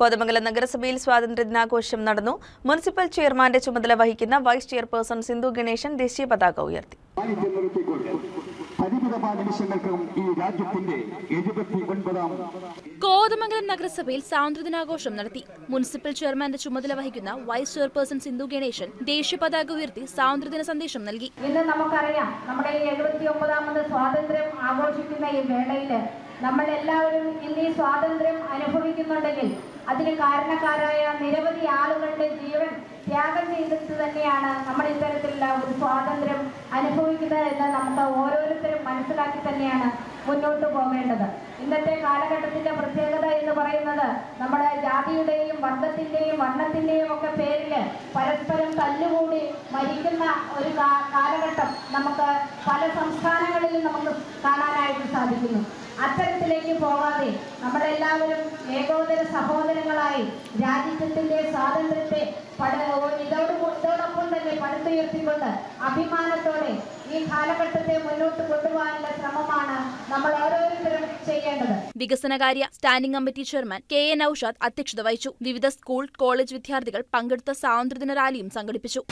കോതമംഗലം നഗരസഭയിൽ സ്വാതന്ത്ര്യ ദിനാഘോഷം നടന്നു. മുനിസിപ്പൽ ചെയർമാന്റെ ചുമതല വഹിക്കുന്ന വൈസ് ചെയർപേഴ്സൺ സിന്ധു ഗണേശൻ ദേശീയ പതാക ഉയർത്തി. കോതമംഗലം നഗരസഭയിൽ സ്വാതന്ത്ര്യദിനാഘോഷം നടത്തി. മുനിസിപ്പൽ ചെയർമാന്റെ ചുമതല വഹിക്കുന്ന വൈസ് ചെയർപേഴ്സൺ സിന്ധു ഗണേശൻ ദേശീയ പതാക ഉയർത്തി സ്വാതന്ത്ര്യദിന സന്ദേശം നൽകി. ഇന്ന് നമുക്കറിയാം നമ്മുടെ ഈ എഴുപത്തി ഒമ്പതാമത് സ്വാതന്ത്ര്യം ആഘോഷിക്കുന്ന ഈ വേളയിൽ നമ്മൾ എല്ലാവരും ഇന്ന് ഈ സ്വാതന്ത്ര്യം അനുഭവിക്കുന്നുണ്ടെങ്കിൽ അതിന് കാരണക്കാരായ നിരവധി ആളുകളുടെ ജീവൻ ത്യാഗം ചെയ്തിട്ട് തന്നെയാണ് നമ്മൾ ഇത്തരത്തിലുള്ള ഒരു സ്വാതന്ത്ര്യം അനുഭവിക്കുന്നത് എന്ന് നമുക്ക് ഓരോരുത്തരും മനസ്സിലാക്കി തന്നെയാണ് മുന്നോട്ട് പോകേണ്ടത്. ഇന്നത്തെ കാലഘട്ടത്തിന്റെ പ്രത്യേകത എന്ന് പറയുന്നത് നമ്മുടെ ജാതിയുടെയും വർഗത്തിന്റെയും വർണത്തിന്റെയും ഒക്കെ പേരിൽ പരസ്പരം തല്ലുകൂടി മരിക്കുന്ന ഒരു കാലഘട്ടം നമുക്ക് പല സംസ്ഥാനങ്ങളിലും നമുക്ക് കാണാനായിട്ട് സാധിക്കുന്നു. അത്തരത്തിലേക്ക് പോകാതെ നമ്മളെല്ലാവരും ഏകോദര സഹോദരങ്ങളായി രാജ്യത്തിന്റെ സ്വാതന്ത്ര്യത്തെ ഇതോടൊപ്പം തന്നെ പടുത്തുയർത്തിക്കൊണ്ട് അഭിമാനത്തോടെ ഈ കാലഘട്ടത്തെ മുന്നോട്ട് കൊണ്ടുപോകാനുള്ള ശ്രമമാണ് നമ്മൾ ഓരോരുത്തരും ചെയ്യേണ്ടത്. വികസനകാര്യ standing committee chairman K A Noushad അധ്യക്ഷത വഹിച്ചു. വിവിധ സ്കൂൾ കോളേജ് വിദ്യാർത്ഥികൾ പങ്കെടുത്ത സ്വാതന്ത്ര്യദിന റാലിയും സംഘടിപ്പിച്ചു.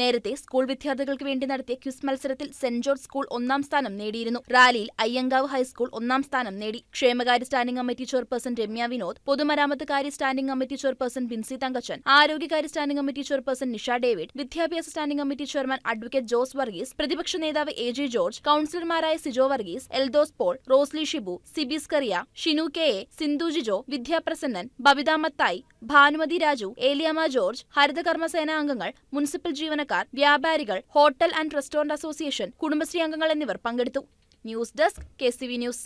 നേരത്തെ സ്കൂൾ വിദ്യാർത്ഥികൾക്ക് വേണ്ടി നടത്തിയ ക്വിസ് മത്സരത്തിൽ സെന്റ് ജോർജ് സ്കൂൾ ഒന്നാം സ്ഥാനം നേടിയിരുന്നു. റാലിയിൽ അയ്യങ്കാവ് ഹൈസ്കൂൾ ഒന്നാം സ്ഥാനം നേടി. ക്ഷേമകാര്യ standing committee chairperson Ramya Vinod പൊതുമരാമത്ത് കാര്യ standing committee chairperson Binsy Thankachan ആരോഗ്യകാര്യ standing committee chairperson Nisha David വിദ്യാഭ്യാസ standing committee chairman advocate Jose Varghese പ്രതിപക്ഷ നേതാവ് എ ജെ ജോർജ് കൌൺസിലർമാരായ Sijo Varghese Eldhose Paul Rosly Shibu Sibis Kariya Shinu K A Sindhu Jijo Vidyaprasannan Babitha Mathai Bhanumathi Raju Eliyamma George ഹരിതകർമ്മസേന അംഗങ്ങൾ മുനിസിപ്പൽ ജീവനക്കാർ വ്യാപാരികൾ hotel and restaurant association Kudumbashree അംഗങ്ങൾ എന്നിവർ പങ്കെടുത്തു. News desk K news.